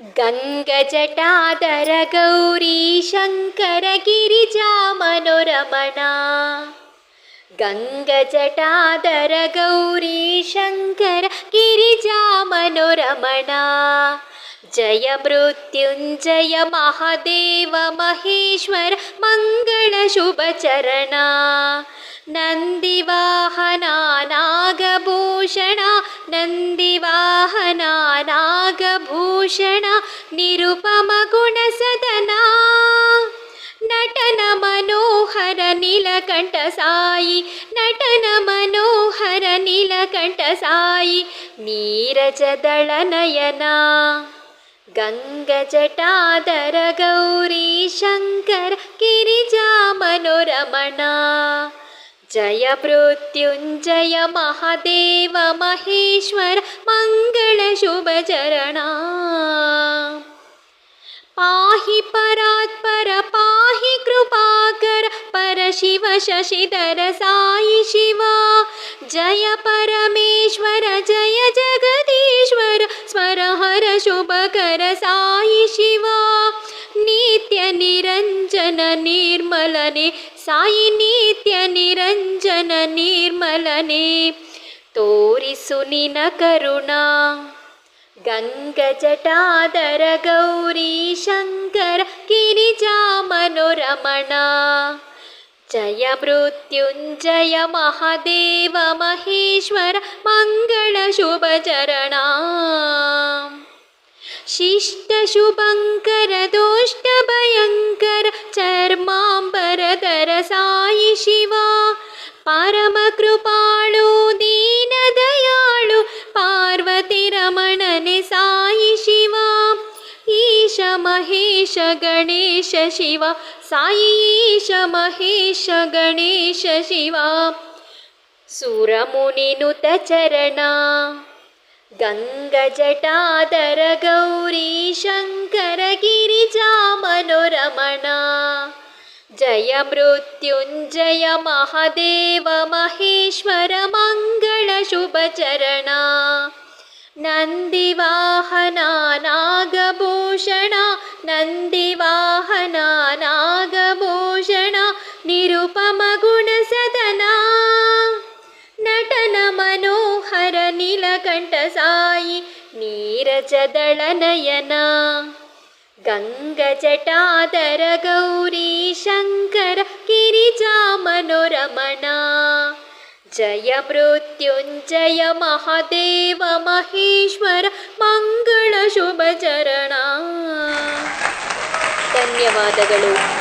गङ्गजटाधर गौरी शङ्कर मनोरमणा गङ्गजटाधर गौरी शङ्कर गिरिजा मनोरमणा जय मृत्युञ्जय महादेव महेश्वर मङ्गलशुभचरणा। नन्दिवाहना नागभूषण नन्दिवाहना नागभूषण निरुपमगुणसदना नटन मनोहर नीलकण्ठ सायि नटन मनोहर नीलकण्ठ सायि नीरजदळनयना गङ्गजटाधर गौरी शङ्कर गिरिजा मनोरमणा जय मृत्युञ्जय महादेव महेश्वर मङ्गलशुभचरणा पाहि परात्पर पाहि कृपाकर परशिव शशिधर साई शिवा। जय परमेश्वर, जय जगदीश्वर स्मर हर शुभकर साई शिवा। नित्यनिरञ्जन निर्मलने, साई नित्यनिरञ्जन निर्मलने तोरिसु निन करुणा। गङ्गजटाधर गौरी शङ्कर गिरिजा मनोरमणा जय मृत्युञ्जय महादेव महेश्वर मङ्गलशुभचरणा। शिष्टशुभङ्कर दोष्टभयङ्कर चर्माम्बरधर साई शिवा। परमकृपाळु गणेश शिवा साई ईश महेश गणेश शिवा। सुरमुनिनुत चरणा गङ्गजटाधर गौरी शङ्कर गिरिजा मनोरमणा। जय मृत्युञ्जय महादेव महेश्वर मङ्गलशुभचरणा नन्दिवाहना नागभूषण नन्दिवाहना नागभूषण निरुपमगुणसदना। नटन मनोहर नीलकण्ठ सायि नीरजदळनयना। गङ्गजटाधर गौरी शङ्कर गिरिजा मनोरमणा। जय मृत्युञ्जय महादेव महेश्वर मङ्गलशुभचरणा ಧನ್ಯವಾದಗಳು.